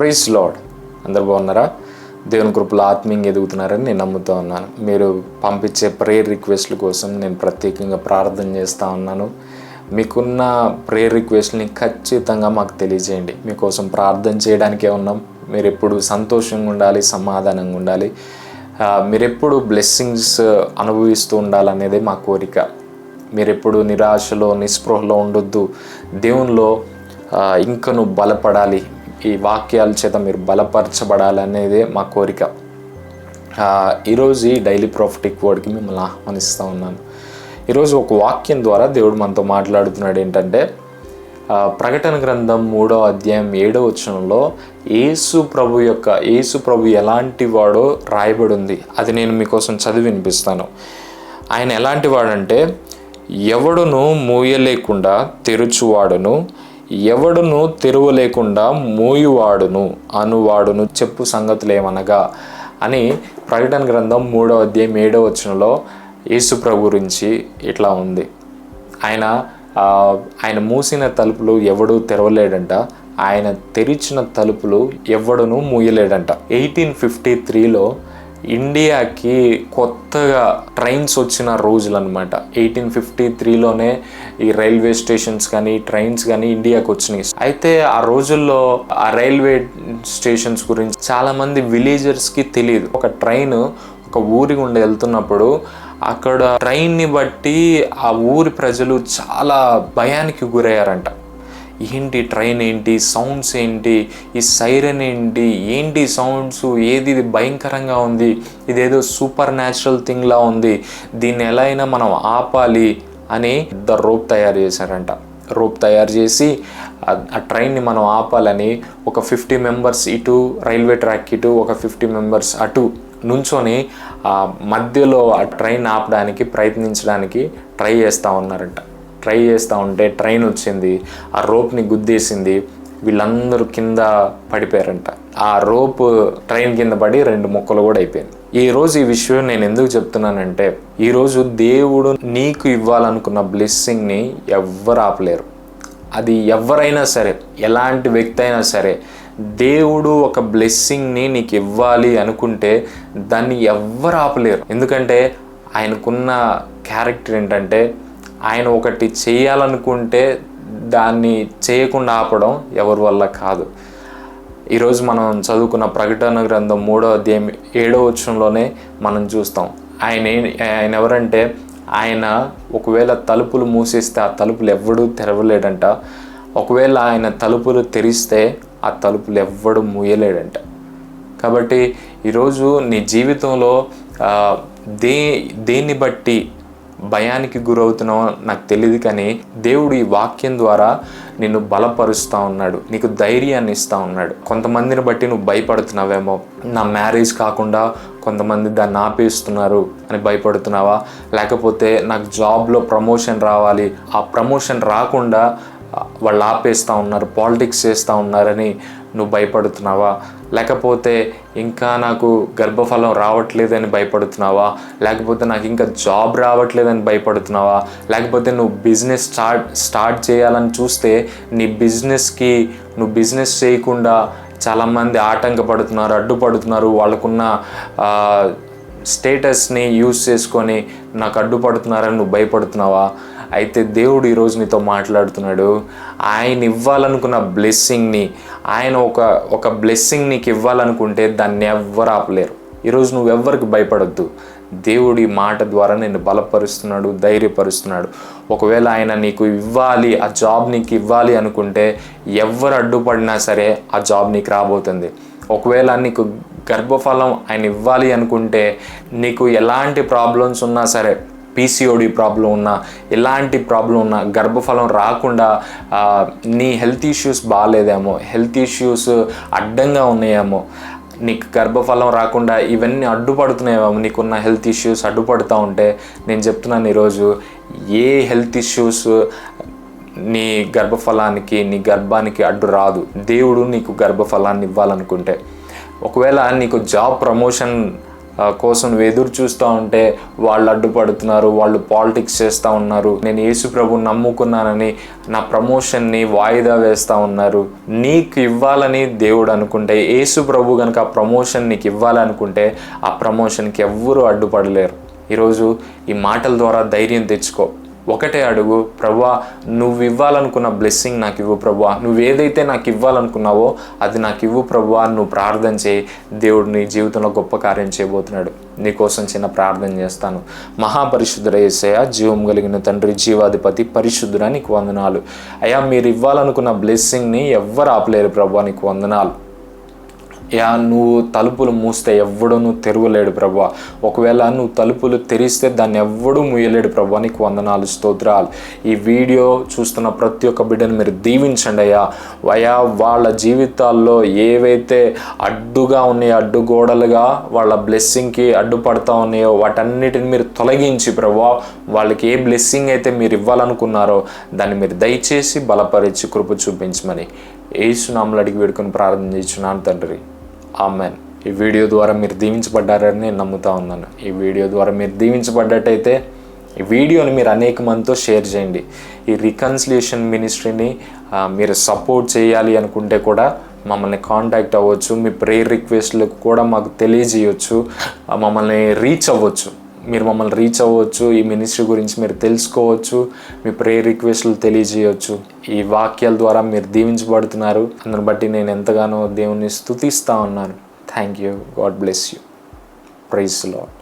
Price lord అందరు బాగున్నారా? దేవుని కృపలో ఆత్మీయంగా ఎదుగుతున్నారని నేను నమ్ముతూ ఉన్నాను. మీరు పంపించే ప్రేయర్ రిక్వెస్ట్ల కోసం నేను ప్రత్యేకంగా ప్రార్థన చేస్తూ ఉన్నాను. మీకున్న ప్రేయర్ రిక్వెస్ట్ని ఖచ్చితంగా మాకు తెలియజేయండి. మీకోసం ప్రార్థన చేయడానికే ఉన్నాం మీరు ఎప్పుడు సంతోషంగా ఉండాలి సమాధానంగా ఉండాలి. మీరెప్పుడు బ్లెస్సింగ్స్ అనుభవిస్తూ ఉండాలనేదే మా కోరిక. మీరెప్పుడు నిరాశలో నిస్పృహలో ఉండొద్దు. దేవునిలో ఇంకను బలపడాలి. ఈ వాక్యాల చేత మీరు బలపరచబడాలనేదే మా కోరిక. ఈరోజు ఈ డైలీ ప్రాఫిటిక్ వర్డ్కి మిమ్మల్ని ఆహ్వానిస్తూ ఉన్నాను. ఈరోజు ఒక వాక్యం ద్వారా దేవుడు మనతో మాట్లాడుతున్నాడు ఏంటంటే ప్రకటన గ్రంథం మూడో అధ్యాయం ఏడో వచనంలో యేసు ప్రభు యొక్క యేసు ప్రభు ఎలాంటి వాడో రాయబడి ఉంది అది నేను మీకోసం చదివి వినిపిస్తాను. ఆయన ఎలాంటి వాడంటే ఎవడును మూయలేకుండా తెరుచువాడును ఎవడును తెరువలేకుండా మూయువాడును అనువాడును చెప్పు సంగతులేమనగా అని ప్రకటన గ్రంథం మూడో అధ్యాయం ఏడో వచనంలో యేసుప్రభు గురించి ఇట్లా ఉంది. ఆయన ఆయన మూసిన తలుపులు ఎవడు తెరవలేడంట ఆయన తెరిచిన తలుపులు ఎవడును మూయలేడంట. ఎయిటీన్ ఫిఫ్టీ త్రీలో ఇండియాకి కొత్తగా ట్రైన్స్ వచ్చిన రోజులు అనమాట ఎయిటీన్ ఫిఫ్టీ త్రీలోనే ఈ రైల్వే స్టేషన్స్ కానీ ట్రైన్స్ కానీ ఇండియాకి వచ్చినాయి. అయితే ఆ రోజుల్లో ఆ రైల్వే స్టేషన్స్ గురించి చాలామంది విలేజర్స్కి తెలియదు. ఒక ట్రైన్ ఒక ఊరి గుండా వెళ్తున్నప్పుడు అక్కడ ట్రైన్ని బట్టి ఆ ఊరి ప్రజలు చాలా భయానికి గురయ్యారంట. ఏంటి ట్రైన్ ఏంటి సౌండ్స్ ఏంటి ఈ సైరన్ ఏంటి ఏంటి సౌండ్స్ ఏది ఇది భయంకరంగా ఉంది ఇదేదో సూపర్ న్యాచురల్ థింగ్లా ఉంది దీన్ని ఎలా అయినా మనం ఆపాలి అని ద రోప్ తయారు చేశారంట. రోప్ తయారు చేసి ఆ- ట్రైన్ని మనం ఆపాలని ఒక ఫిఫ్టీ మెంబర్స్ ఇటు రైల్వే ట్రాక్ ఇటు ఒక ఫిఫ్టీ మెంబర్స్ అటు నుంచొని ఆ మధ్యలో ఆ ట్రైన్ ఆపడానికి ప్రయత్నించడానికి ట్రై చేస్తూ ఉన్నారంట. ట్రై చేస్తూ ఉంటే ట్రైన్ వచ్చింది ఆ రోప్ని గుద్దేసింది వీళ్ళందరూ కింద పడిపోయారంట. ఆ రోప్ ట్రైన్ కింద పడి రెండు ముక్కలు కూడా అయిపోయింది. ఈ రోజు ఈ విషయం నేను ఎందుకు చెప్తున్నానంటే ఈరోజు దేవుడు నీకు ఇవ్వాలనుకున్న బ్లెస్సింగ్ని ఎవ్వరు ఆపలేరు. అది ఎవరైనా సరే ఎలాంటి వ్యక్తి అయినా సరే దేవుడు ఒక బ్లెస్సింగ్ని నీకు ఇవ్వాలి అనుకుంటే దాన్ని ఎవ్వరు ఆపలేరు. ఎందుకంటే ఆయనకున్న క్యారెక్టర్ ఏంటంటే ఆయన ఒకటి చేయాలనుకుంటే దాన్ని చేయకుండా ఆపడం ఎవరి వల్ల కాదు. ఈరోజు మనం చదువుకున్న ప్రకటన గ్రంథం మూడో అధ్యాయం ఏడో వచ్చంలోనే మనం చూస్తాం. ఆయన ఆయన ఎవరంటే ఆయన ఒకవేళ తలుపులు మూసేస్తే ఆ తలుపులు ఎవ్వడూ తెరవలేడంట. ఒకవేళ ఆయన తలుపులు తెరిస్తే ఆ తలుపులు ఎవ్వడు మూయలేడంట. కాబట్టి ఈరోజు నీ జీవితంలో దే దేన్ని బట్టి భయానికి గురవుతున్నావో నాకు తెలియదు కానీ దేవుడు ఈ వాక్యం ద్వారా నిన్ను బలపరుస్తూ ఉన్నాడు. నీకు ధైర్యాన్ని ఇస్తూ ఉన్నాడు. కొంతమందిని బట్టి నువ్వు భయపడుతున్నావేమో. నా మ్యారేజ్ కాకుండా కొంతమంది దాన్ని ఆపేస్తున్నారు అని భయపడుతున్నావా? లేకపోతే నాకు జాబ్లో ప్రమోషన్ రావాలి. ఆ ప్రమోషన్ రాకుండా వాళ్ళు ఆపేస్తూ ఉన్నారు పాలిటిక్స్ చేస్తూ ఉన్నారని నువ్వు భయపడుతున్నావా? లేకపోతే ఇంకా నాకు గర్భఫలం రావట్లేదని భయపడుతున్నావా? లేకపోతే నాకు ఇంకా జాబ్ రావట్లేదని భయపడుతున్నావా? లేకపోతే నువ్వు బిజినెస్ స్టార్ట్ స్టార్ట్ చేయాలని చూస్తే నీ బిజినెస్కి నువ్వు బిజినెస్ చేయకుండా చాలామంది ఆటంకపడుతున్నారు అడ్డుపడుతున్నారు. వాళ్ళకున్న స్టేటస్ని యూజ్ చేసుకొని నాకు అడ్డుపడుతున్నారని నువ్వు భయపడుతున్నావా? అయితే దేవుడు ఈరోజు నీతో మాట్లాడుతున్నాడు. ఆయన ఇవ్వాలనుకున్న బ్లెస్సింగ్ని ఆయన ఒక ఒక బ్లెస్సింగ్ నీకు ఇవ్వాలనుకుంటే దాన్ని ఎవ్వరు ఆపలేరు. ఈరోజు నువ్వు ఎవ్వరికి భయపడొద్దు. దేవుడి మాట ద్వారా నిన్ను బలపరుస్తున్నాడు ధైర్యపరుస్తున్నాడు. ఒకవేళ ఆయన నీకు ఇవ్వాలి ఆ జాబ్ నీకు ఇవ్వాలి అనుకుంటే ఎవరు అడ్డుపడినా సరే ఆ జాబ్ నీకు రాబోతుంది. ఒకవేళ నీకు గర్భఫలం ఆయన ఇవ్వాలి అనుకుంటే నీకు ఎలాంటి ప్రాబ్లమ్స్ ఉన్నా సరే పీసీఓడి ప్రాబ్లం ఉన్నా ఎలాంటి ప్రాబ్లం ఉన్నా గర్భఫలం రాకుండా నీ హెల్త్ ఇష్యూస్ బాగాలేదేమో హెల్త్ ఇష్యూస్ అడ్డంగా ఉన్నాయేమో నీకు గర్భఫలం రాకుండా ఇవన్నీ అడ్డుపడుతున్నాయేమో నీకున్న హెల్త్ ఇష్యూస్ అడ్డుపడుతూ ఉంటే నేను చెప్తున్నాను ఈరోజు ఏ హెల్త్ ఇష్యూస్ నీ గర్భఫలానికి నీ గర్భానికి అడ్డు రాదు. దేవుడు నీకు గర్భఫలాన్ని ఇవ్వాలనుకుంటే. ఒకవేళ నీకు జాబ్ ప్రమోషన్ కోసం ఎదురు చూస్తూ ఉంటే వాళ్ళు అడ్డుపడుతున్నారు వాళ్ళు పాలిటిక్స్ చేస్తూ ఉన్నారు. నేను యేసు ప్రభు నమ్ముకున్నానని నా ప్రమోషన్ని వాయిదా వేస్తూ ఉన్నారు. నీకు ఇవ్వాలని దేవుడు అనుకుంటే యేసు ప్రభు కనుక ఆ ప్రమోషన్ నీకు ఇవ్వాలనుకుంటే ఆ ప్రమోషన్కి ఎవ్వరూ అడ్డుపడలేరు. ఈరోజు ఈ మాటల ద్వారా ధైర్యం తెచ్చుకో. ఒకటే అడుగు ప్రభా నువ్వు ఇవ్వాలనుకున్న బ్లెస్సింగ్ నాకు ఇవ్వు ప్రభా. నువ్వు ఏదైతే నాకు ఇవ్వాలనుకున్నావో అది నాకు ఇవ్వు ప్రభా. నువ్వు ప్రార్థన చేయి. దేవుడు నీ జీవితంలో గొప్ప కార్యం చేయబోతున్నాడు. నీకోసం చిన్న ప్రార్థన చేస్తాను. మహాపరిశుద్ధుడ ఏసయ జీవం కలిగిన తండ్రి జీవాధిపతి పరిశుద్ధుడ నీకు వందనాలు. అయ్యా మీరు ఇవ్వాలనుకున్న బ్లెస్సింగ్ని ఎవ్వరు ఆపలేరు ప్రభా. నీకు వందనాలు. నువ్వు తలుపులు మూస్తే ఎవడు నువ్వు తెరవలేడు ప్రభా. ఒకవేళ నువ్వు తలుపులు తెరిస్తే దాన్ని ఎవ్వడూ ముయ్యలేడు ప్రభా. నీకు వందనాలు స్తోత్రాలు. ఈ వీడియో చూస్తున్న ప్రతి ఒక్క బిడ్డను మీరు దీవించండి అయ్యా. అయా వాళ్ళ జీవితాల్లో ఏవైతే అడ్డుగా ఉన్నాయో అడ్డుగోడలుగా వాళ్ళ బ్లెస్సింగ్కి అడ్డుపడతా ఉన్నాయో వాటన్నిటిని మీరు తొలగించి ప్రభా వాళ్ళకి ఏ బ్లెస్సింగ్ అయితే మీరు ఇవ్వాలనుకున్నారో దాన్ని మీరు దయచేసి బలపరిచి కృప చూపించమని ఏసునామలు అడిగి వేడుకొని ప్రార్థన చేస్తున్నాను తండ్రి. ఆమెన్. ఈ వీడియో ద్వారా మీరు దీవించబడ్డారని నేను నమ్ముతా ఉన్నాను. ఈ వీడియో ద్వారా మీరు దీవించబడ్డట్టయితే ఈ వీడియోని మీరు అనేక మందితో షేర్ చేయండి. ఈ రికన్సిలియేషన్ మినిస్ట్రీని మీరు సపోర్ట్ చేయాలి అనుకుంటే కూడా మమ్మల్ని కాంటాక్ట్ అవ్వచ్చు. మీ ప్రేయర్ రిక్వెస్ట్లకు కూడా మాకు తెలియజేయవచ్చు మమ్మల్ని రీచ్ అవ్వచ్చు. మీరు మమ్మల్ని రీచ్ అవ్వచ్చు ఈ మినిస్ట్రీ గురించి మీరు తెలుసుకోవచ్చు మీ ప్రేయర్ రిక్వెస్ట్లు తెలియజేయవచ్చు. ఈ వాక్యాల ద్వారా మీరు దీవించబడుతున్నారు. అందుని బట్టి నేను ఎంతగానో దేవుని స్తుతిస్తా ఉన్నాను. Thank you God bless you praise Lord